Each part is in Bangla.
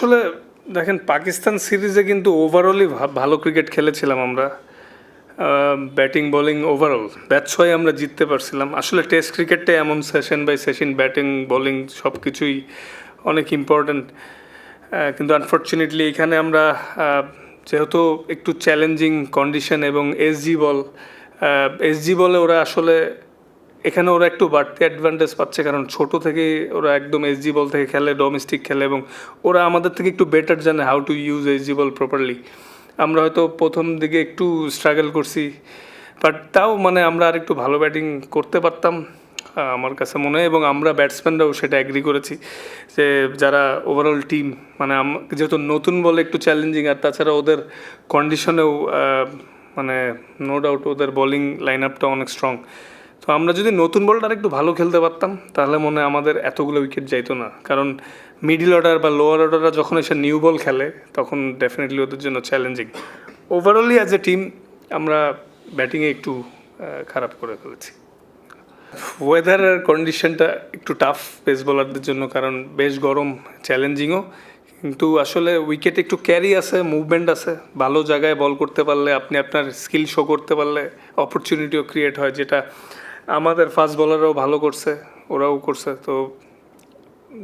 আসলে দেখেন পাকিস্তান সিরিজে কিন্তু ওভারঅলই ভালো ক্রিকেট খেলেছিলাম আমরা। Batting bowling overall that's why আমরা জিততে পারছিলাম। আসলে টেস্ট ক্রিকেটটা এমন session by session batting bowling সব কিছুই অনেক ইম্পর্ট্যান্ট কিন্তু আনফর্চুনেটলি এখানে আমরা যেহেতু একটু চ্যালেঞ্জিং কন্ডিশন এবং এসজি বল এসজি বলে ওরা আসলে এখানে ওরা একটু বাড়তি অ্যাডভান্টেজ পাচ্ছে কারণ ছোট থেকে ওরা একদম এসজি বল থেকে খেলে ডোমেস্টিক খেলে এবং ওরা আমাদের থেকে একটু বেটার জানে how to use SG ball properly আমরা হয়তো প্রথম দিকে একটু স্ট্রাগল করছি বাট তাও মানে আমরা আর একটু ভালো ব্যাটিং করতে পারতাম আমার কাছে মনে হয় এবং আমরা ব্যাটসম্যানরাও সেটা অ্যাগ্রি করেছি যে যারা ওভারঅল টিম মানে যেহেতু নতুন বলে একটু চ্যালেঞ্জিং আর তাছাড়া ওদের কন্ডিশনেও মানে নো ডাউট ওদের বোলিং লাইন আপটা অনেক স্ট্রং তো আমরা যদি নতুন বলটা একটু ভালো খেলতে পারতাম, তাহলে মনে হয় আমাদের এতগুলো উইকেট যাইতো না। কারণ মিডিল অর্ডার বা লোয়ার অর্ডাররা যখন এসে নিউ বল খেলে, তখন ডেফিনেটলি ওদের জন্য challenging overally as a team আমরা ব্যাটিংয়ে একটু খারাপ করে ফেলেছি। ওয়েদারের কন্ডিশনটা একটু টাফ পেস বোলারদের জন্য, কারণ বেশ গরম চ্যালেঞ্জিংও কিন্তু আসলে উইকেট একটু ক্যারি আছে মুভমেন্ট আছে। ভালো জায়গায় বল করতে পারলে, আপনি আপনার স্কিল শো করতে পারলে অপরচুনিটিও ক্রিয়েট হয়, যেটা আমাদের ফাস্ট বলাররাও ভালো করছে ওরাও করছে। তো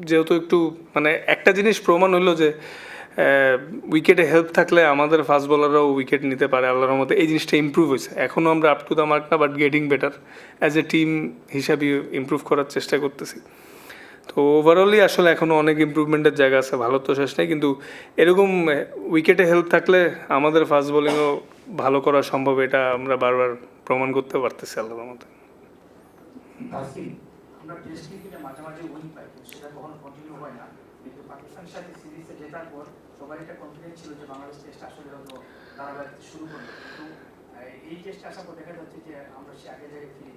যেহেতু একটু মানে একটা জিনিস প্রমাণ হলো যে উইকেটে হেল্প থাকলে আমাদের ফাস্ট বলাররাও উইকেট নিতে পারে আল্লাহর মধ্যে এই জিনিসটা ইমপ্রুভ হয়েছে। এখনও আমরা আপ টু দ্য মার্ক না but getting better as a team হিসাবে ইমপ্রুভ করার চেষ্টা করতেছি। তো ওভারঅলই আসলে এখনও অনেক ইমপ্রুভমেন্টের জায়গা আছে ভালো তো শেষ নেই কিন্তু এরকম উইকেটে হেল্প থাকলে আমাদের ফাস্ট বোলিংও ভালো করা সম্ভব এটা আমরা বারবার প্রমাণ করতে পারতেছি আল্লাহর তাসকিন, আমরা টেস্ট ক্রিকেটে মাঝে মাঝে উইন পাই সেটা কখনো কন্টিনিউ হয় না। কিন্তু পাকিস্তানের সাথে সিরিজে জেতার পর সবার একটা কনফিডেন্স ছিল যে বাংলাদেশ টেস্ট আসলে হয়তো ধারাবাহিক শুরু করবে। কিন্তু এই টেস্টে আসার পর দেখা যাচ্ছে যে আমরা সে আগের জায়গায় ফিরে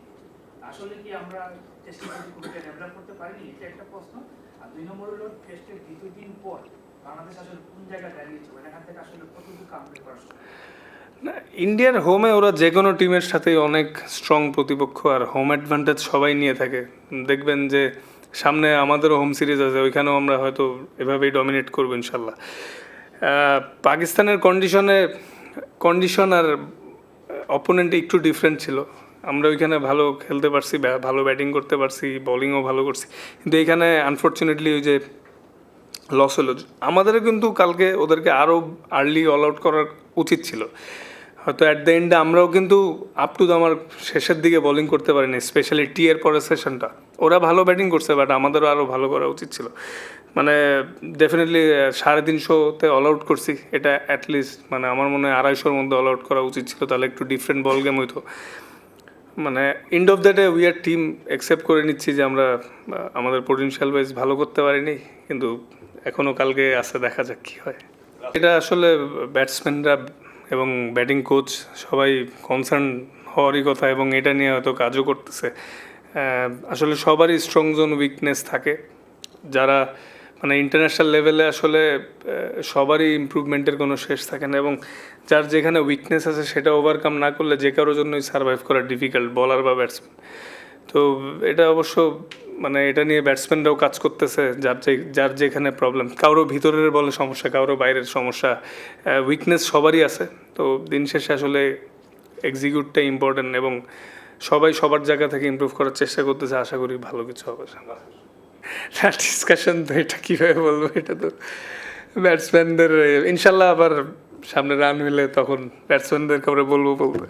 আসলে কি আমরা টেস্ট ক্রিকেট ডেভেলপ করতে পারিনি? এটা একটা প্রশ্ন। আর দুই নম্বর হলো টেস্টের দ্বিতীয় দিন পর বাংলাদেশ আসলে কোন জায়গায় দাঁড়িয়েছে? এখান থেকে আসলে কতটুকু কামড়ে করা ইন্ডিয়ার হোমে ওরা যে কোনো টিমের সাথেই অনেক স্ট্রং প্রতিপক্ষ আর হোম অ্যাডভান্টেজ সবাই নিয়ে থাকে। দেখবেন যে সামনে আমাদেরও হোম সিরিজ আছে, ওইখানেও আমরা হয়তো এভাবেই ডমিনেট করব ইনশাল্লাহ। পাকিস্তানের কন্ডিশনে কন্ডিশন আর অপোনেন্ট একটু ডিফারেন্ট ছিল। আমরা ওইখানে ভালো খেলতে পারছি ভালো ব্যাটিং করতে পারছি বোলিংও ভালো করছি। কিন্তু এখানে আনফর্চুনেটলি ওই যে লস হলো। আমাদেরও কিন্তু কালকে ওদেরকে আরও আর্লি অল আউট করার উচিত ছিল। হয়তো অ্যাট দ্য এন্ডে আমরাও কিন্তু আপ টু আমার শেষের দিকে বোলিং করতে পারিনি স্পেশালি টি এর পরের সেশনটা ওরা ভালো ব্যাটিং করছে বাট আমাদেরও আরও ভালো করা উচিত ছিল। মানে ডেফিনেটলি সাড়ে তিনশোতে অল আউট করছি। এটা অ্যাটলিস্ট মানে আমার মনে হয় আড়াইশোর মধ্যে অল আউট করা উচিত ছিল, তাহলে একটু ডিফারেন্ট বল গেম হইতো। মানে end of the day we are team accept করে নিচ্ছি যে আমরা আমাদের পটেনশিয়াল ওয়াইজ ভালো করতে পারিনি, কিন্তু এখনও কালকে আছে, দেখা যাক কী হয়। এটা আসলে ব্যাটসম্যানরা এবং ব্যাটিং কোচ সবাই কনসার্ন হওয়ারই কথা এবং এটা নিয়ে হয়তো কাজও করতেছে। আসলে সবারই স্ট্রং জোন উইকনেস থাকে। যারা মানে ইন্টারন্যাশনাল লেভেলে আসলে সবারই ইমপ্রুভমেন্টের কোনো শেষ থাকে না এবং যার যেখানে উইকনেস আছে সেটা ওভারকাম না করলে যে কারোর জন্যই সার্ভাইভ করা ডিফিকাল্ট বলার বা ব্যাটসম্যান তো এটা অবশ্য মানে এটা নিয়ে ব্যাটসম্যানরাও কাজ করতেছে, যার যে, যার যেখানে প্রবলেম কারও ভিতরের বলে সমস্যা, কারও বাইরের সমস্যা উইকনেস সবারই আছে। তো দিন শেষে আসলে এক্সিকিউটটা ইম্পর্টেন্ট এবং সবাই সবার জায়গা থেকে ইমপ্রুভ করার চেষ্টা করতেছে। আশা করি ভালো কিছু হবে। ডিসকাশন তো এটা কীভাবে বলব? এটা তো ব্যাটসম্যানদের ইনশাল্লাহ আবার সামনে রান হলে তখন ব্যাটসম্যানদেরকে আমরা বলব বলবে